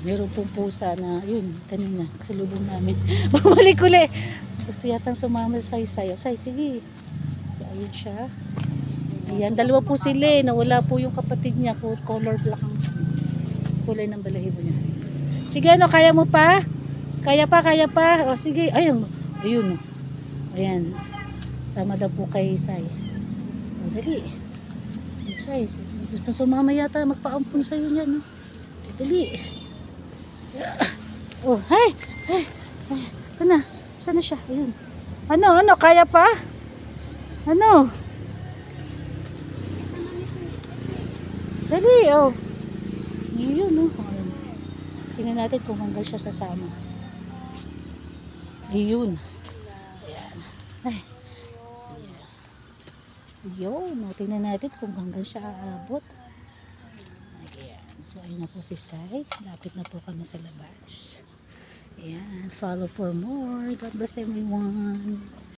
meron pong pusa na, yun, kanina, kasalubong namin. Bumalik uli. Gusto yatang sumama sa Sayo. Say, sige. So, ayun siya. Ayan, dalawa po sila eh. Nawala po yung kapatid niya. Color black ang kulay ng balahibo niya. Sige, ano, kaya mo pa? Kaya pa, kaya pa. O, sige. Ayun. Ayun. Ayan. Sama daw po kay Say. O, dali. Say, gusto sumama yata. Magpaampun sa'yo niyan. No? Dali. Oh! Hay! Hay! Sana? Sana siya? Ayun. Ano, ano? Kaya pa? Ano? Dali, oh. Yun, oh. Tingnan natin kung hanggang siya sasama. Ayun. Ayan. Ay. Yun, oh. Tingnan natin kung hanggang siya aabot. Ayan. So, ayun na po si Sai. Lapit na po kami sa labas. Ayan. Follow for more. God bless everyone.